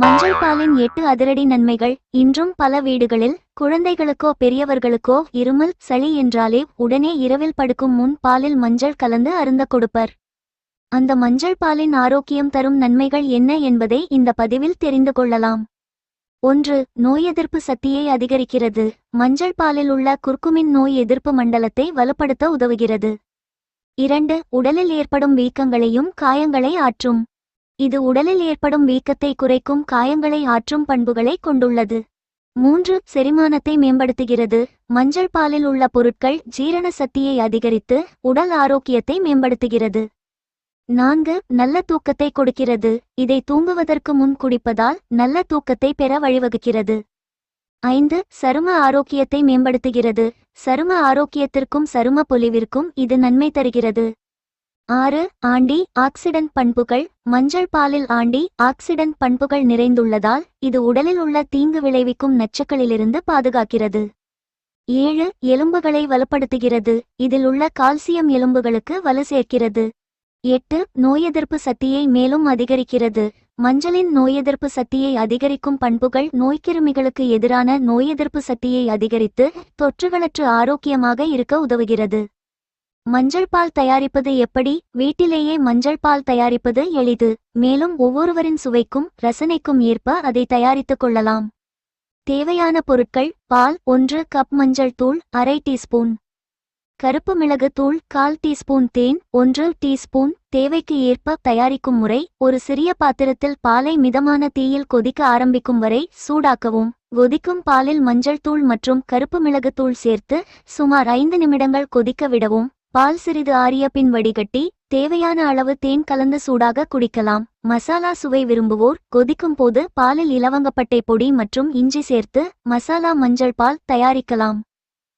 மஞ்சள் பாலின் எட்டு அதிரடி நன்மைகள். இன்றும் பல வீடுகளில் குழந்தைகளுக்கோ பெரியவர்களுக்கோ இருமல் சளி என்றாலே உடனே இரவில் படுக்கும் முன் பாலில் மஞ்சள் கலந்து அருந்த கொடுப்பர். அந்த மஞ்சள் பாலின் ஆரோக்கியம் தரும் நன்மைகள் என்ன என்பதை இந்த பதிவில் தெரிந்து கொள்ளலாம். ஒன்று நோய் எதிர்ப்பு சக்தியை அதிகரிக்கிறது. மஞ்சள் பாலில் உள்ள குர்குமின் நோய் எதிர்ப்பு மண்டலத்தை வலுப்படுத்த உதவுகிறது. இரண்டு உடலில் ஏற்படும் வீக்கங்களையும் காயங்களை ஆற்றும். இது உடலில் ஏற்படும் வீக்கத்தை குறைக்கும் காயங்களை ஆற்றும் பண்புகளை கொண்டுள்ளது. மூன்று செரிமானத்தை மேம்படுத்துகிறது. மஞ்சள் பாலில் உள்ள பொருட்கள் ஜீரண சக்தியை அதிகரித்து உடல் ஆரோக்கியத்தை மேம்படுத்துகிறது. நான்கு நல்ல தூக்கத்தை கொடுக்கிறது. இதை தூங்குவதற்கு முன் குடிப்பதால் நல்ல தூக்கத்தை பெற வழிவகுக்கிறது. ஐந்து சரும ஆரோக்கியத்தை மேம்படுத்துகிறது. சரும ஆரோக்கியத்திற்கும் சரும பொலிவிற்கும் இது நன்மை தருகிறது. ஆறு ஆண்டி ஆக்சிடென்ட் பண்புகள். மஞ்சள் பாலில் ஆண்டி ஆக்சிடென்ட் பண்புகள் நிறைந்துள்ளதால் இது உடலில் உள்ள தீங்கு விளைவிக்கும் நச்சுக்களிலிருந்து பாதுகாக்கிறது. ஏழு எலும்புகளை வலுப்படுத்துகிறது. இதில் உள்ள கால்சியம் எலும்புகளுக்கு வலு சேர்க்கிறது. எட்டு நோய் எதிர்ப்பு சக்தியை மேலும் அதிகரிக்கிறது. மஞ்சளின் நோய் எதிர்ப்பு சக்தியை அதிகரிக்கும் பண்புகள் நோய்க்கிருமிகளுக்கு எதிரான நோய் எதிர்ப்பு சக்தியை அதிகரித்து தொற்றுகளற்று ஆரோக்கியமாக இருக்க உதவுகிறது. மஞ்சள் பால் தயாரிப்பது எப்படி? வீட்டிலேயே மஞ்சள் பால் தயாரிப்பது எளிது. மேலும் ஒவ்வொருவரின் சுவைக்கும் ரசனைக்கும் ஏற்ப அதை தயாரித்துக் கொள்ளலாம். தேவையான பொருட்கள் பால் ஒன்று கப் மஞ்சள் தூள் அரை டீஸ்பூன். கருப்பு மிளகு தூள் கால் டீஸ்பூன் தேன் ஒன்று டீஸ்பூன். தேவைக்கு ஏற்ப தயாரிக்கும் முறை ஒரு சிறிய பாத்திரத்தில் பாலை மிதமான தீயில் கொதிக்க ஆரம்பிக்கும் வரை சூடாக்கவும். கொதிக்கும் பாலில் மஞ்சள் தூள் மற்றும் கருப்பு மிளகு தூள் சேர்த்து சுமார் ஐந்து நிமிடங்கள் கொதிக்க விடவும். பால் சிறிது ஆறிய பின் வடிகட்டி தேவையான அளவு தேன் கலந்து சூடாக குடிக்கலாம். மசாலா சுவை விரும்புவோர் கொதிக்கும் போது பாலில் இலவங்கப்பட்டை பொடி மற்றும் இஞ்சி சேர்த்து மசாலா மஞ்சள் பால் தயாரிக்கலாம்.